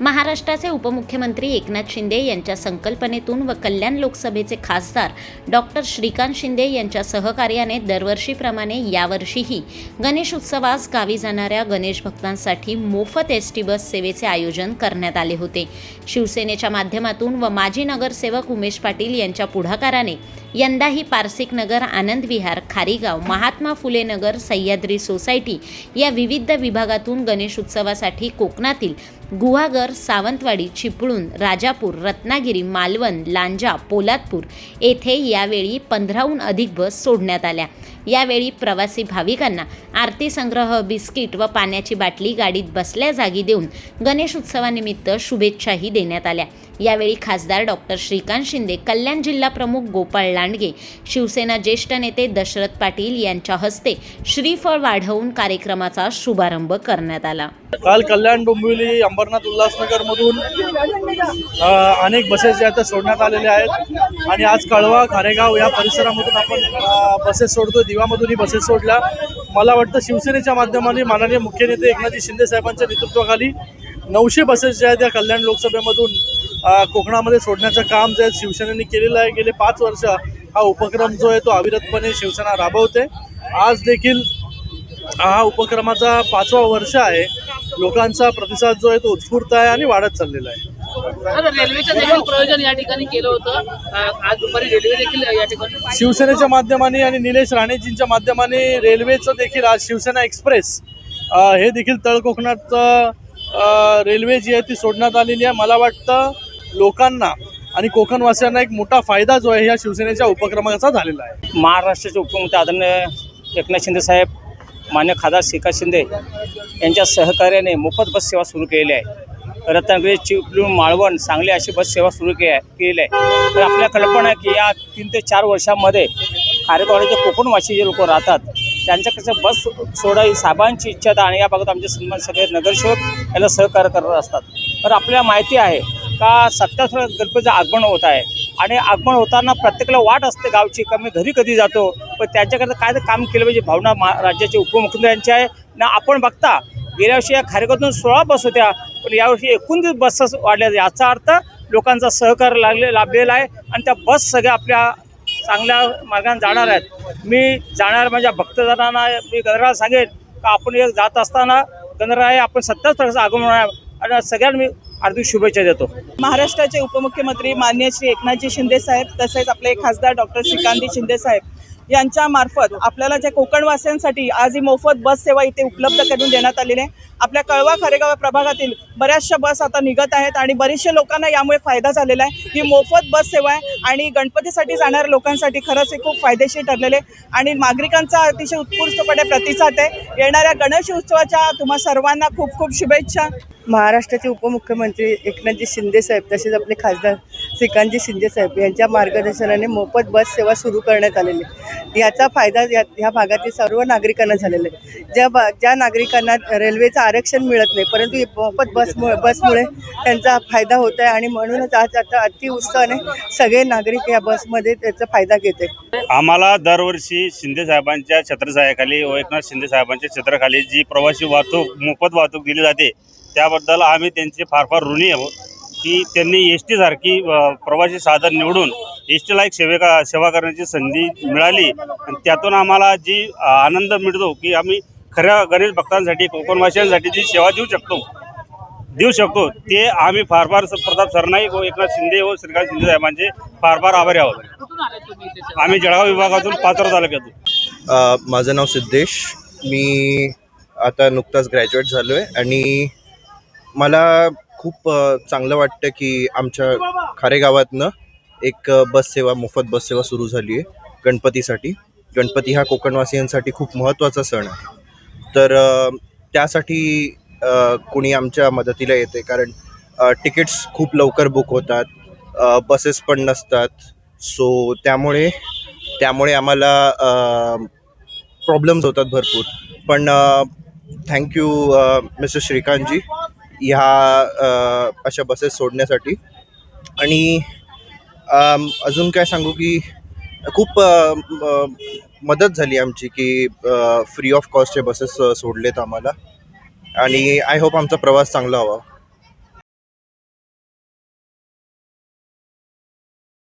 महाराष्ट्राचे उपमुख्यमंत्री एकनाथ शिंदे यांच्या संकल्पनेतून व कल्याण लोकसभेचे खासदार डॉक्टर श्रीकांत शिंदे यांच्या सहकार्याने दरवर्षीप्रमाणे यावर्षीही गणेश उत्सवास गावी जाणाऱ्या गणेश भक्तांसाठी मोफत एस टी बस सेवेचे आयोजन करण्यात आले होते. शिवसेनेच्या माध्यमातून व माजी नगरसेवक उमेश पाटील यांच्या पुढाकाराने यंदाही पारसिक नगर आनंद विहार खारीगाव महात्मा फुले नगर सह्याद्री सोसायटी या विविध विभागातून गणेश उत्सवासाठी कोकणातील गुहागर सावंतवाडी चिपळूण राजापूर रत्नागिरी मालवण लांजा पोलादपूर येथे यावेळी पंधराहून अधिक बस सोडण्यात आल्या. यावेळी प्रवासी भाविकांना आरती संग्रह बिस्किट व पाण्याची बाटली गाडीत बसल्या जागी देऊन गणेश उत्सवानिमित्त शुभेच्छाही देण्यात आल्या. यावेळी खासदार डॉक्टर श्रीकांत शिंदे कल्याण जिल्हा प्रमुख गोपाळ लांडगे शिवसेना ज्येष्ठ नेते दशरथ पाटील यांच्या हस्ते श्रीफळ वाढवून कार्यक्रमाचा शुभारंभ करण्यात आला. काल कल्याण डोंबिवली अंबरनाथ उल्हासनगरमधून अनेक बसेस ज्या आहेत त्या सोडण्यात आलेल्या आहेत. आणि आज कळवा खारेगाव या परिसरामधून आपण बसेस सोडतो दिवामधूनही बसेस सोडल्या. मला वाटतं शिवसेनेच्या माध्यमाने माननीय मुख्य नेते एकनाथजी शिंदे साहेबांच्या नेतृत्वाखाली नऊशे बसेस ज्या आहेत त्या कल्याण लोकसभेमधून कोकणामध्ये सोडण्याचं काम जे आहे शिवसेनेने केलेलं आहे. गेले पाच वर्ष हा उपक्रम जो आहे तो अविरतपणे शिवसेना राबवते. आज देखील हा उपक्रमाचा पाचवा वर्ष आहे. लोकांचा प्रतिसाद जो आहे तो उत्स्फूर्त आहे आणि वाढत चाललेला आहे. रेल्वेचं देखील प्रयोजन या ठिकाणी केलं होतं आज दुपारी रेल्वे देखील या ठिकाणी शिवसेनेच्या माध्यमाने आणि निलेश राणेजींच्या माध्यमाने रेल्वेचं देखील आज शिवसेना एक्सप्रेस हे देखील तळ कोकणात रेल्वे जी आहे ती सोडण्यात आलेली आहे. मला वाटतं लोकांना आणि कोकणवासियांना एक मोठा फायदा जो आहे या शिवसेनेच्या उपक्रमाचा झालेला आहे. महाराष्ट्राचे उपमुख्यमंत्री आदरणीय एकनाथ शिंदे साहेब मान्य खासदार श्रीकांत शिंदे यांच्या सहकार्याने मोफत बस सेवा सुरू केलेली आहे. रत्नागिरी चिपळूण माळवण सांगली अशी बस सेवा सुरू के केलेली आहे. तर आपल्या कल्पना आहे की या तीन ते चार वर्षामध्ये खारेकवाडीचे कोकणवासी जे लोक राहतात त्यांच्याकडचं बस सोडा ही साहेबांची इच्छा आहे आणि या भागात आमचे सन्मान सगळे नगरसेवक याला सहकार्य करत असतात. तर आपल्याला माहिती आहे का सत्ता गणपतीचं आगमन होत आहे. आणि आगमन होताना प्रत्येकाला वाट असते गावची का मी घरी कधी जातो? पण त्यांच्याकरता काय तर काम केलं पाहिजे भावना मा राज्याचे उपमुख्यमंत्र्यांची आहे. ना आपण बघता गेल्या वर्षी या खारेगावातून सोळा बस होत्या पण यावर्षी एकोणतीस बसेस वाढल्या याचा अर्थ लोकांचा सहकार लागले लाभलेला आहे आणि त्या बस सगळ्या आपल्या चांगल्या मार्गाने जाणार आहेत. मी जाणार माझ्या भक्तजनांना मी गणराला सांगेन का आपण एक जात असताना गणराय आपण सत्ताच तासाचं आगमन आहे. आणि सगळ्यांनी हार्दिक शुभेच्छा देतो. महाराष्ट्राचे उपमुख्यमंत्री मान्य श्री एकनाथजी शिंदे साहेब तसेच आपले खासदार डॉक्टर श्रीकांतजी शिंदे साहेब यांच्या मार्फत आपल्याला ज्या कोकणवासियांसाठी आज ही मोफत बस सेवा इथे उपलब्ध करून देण्यात आलेली आहे. आपल्या कळवा खरेगाव प्रभागातील बऱ्याचशा बस आता निघत आहेत आणि बरेचशा लोकांना यामुळे फायदा झालेला आहे. ही मोफत बस सेवा आहे आणि गणपतीसाठी जाणाऱ्या लोकांसाठी खरंच हे खूप फायदेशीर ठरलेले आहे. आणि नागरिकांचा अतिशय उत्कृष्टपणे प्रतिसाद आहे. येणाऱ्या गणेश उत्सवाच्या तुम्हा सर्वांना खूप खूप शुभेच्छा. महाराष्ट्राचे उपमुख्यमंत्री एकनाथजी शिंदे साहेब तसेच आपले खासदार श्रीकांतजी शिंदे साहेब यांच्या मार्गदर्शनाने मोफत बस सेवा सुरू करण्यात आलेली आहे. याचा फायदा या ह्या भागातील सर्व नागरिकांना झालेला आहे. ज्या बा ज्या नागरिकांना रेल्वेचं आरक्षण मिळत नाही परंतु मोफत बसमुळे बसमुळे त्यांचा फायदा होत आहे आणि म्हणूनच आज आता अतिउत्साहाने सगळे नागरिक या बसमध्ये त्याचा फायदा घेत आम्हाला दरवर्षी शिंदे साहेबांच्या छत्रसायाखाली व एकनाथ शिंदे साहेबांच्या छत्राखाली जी प्रवासी वाहतूक मोफत वाहतूक दिली जाते त्याबद्दल आम्ही त्यांचे फार फार ऋणी आहोत. की त्यांनी एस टीसारखी प्रवासी साधन निवडून एस टीला एक सेवेका सेवा करण्याची संधी मिळाली. आणि त्यातून आम्हाला जी आनंद मिळतो की आम्ही खऱ्या गणेश भक्तांसाठी कोकणवासियांसाठी जी सेवा देऊ शकतो देऊ शकतो ते आम्ही फार फार प्रताप सरनाईक व एकनाथ शिंदे व श्रीकांत शिंदे साहेबांचे फार फार आभारी आहोत. आम्ही जळगाव विभागातून पाचोरा तालुक्यातून. माझं नाव सिद्धेश. मी आता नुकताच ग्रॅज्युएट झालो आहे आणि मला खूप चांगलं वाटतं की आमच्या खारेगावातनं एक बससेवा बस सेवा मोफत बससेवा सुरू झाली आहे गणपतीसाठी. गणपती हा कोकणवासियांसाठी खूप महत्त्वाचा सण आहे. तर त्यासाठी कुणी आमच्या मदतीला येते कारण तिकीट्स खूप लवकर बुक होतात बसेस पण नसतात. सो त्यामुळे त्यामुळे आम्हाला प्रॉब्लेम्स होतात भरपूर. पण थँक्यू मिस्टर श्रीकांतजी. ह्या अशा बसेस सोडण्यासाठी. आणि अजून काय सांगू की खूप मदत झाली आमची की फ्री ऑफ कॉस्टचे बसेस सोडलेत आम्हाला. आणि आय होप आमचा प्रवास चांगला हवा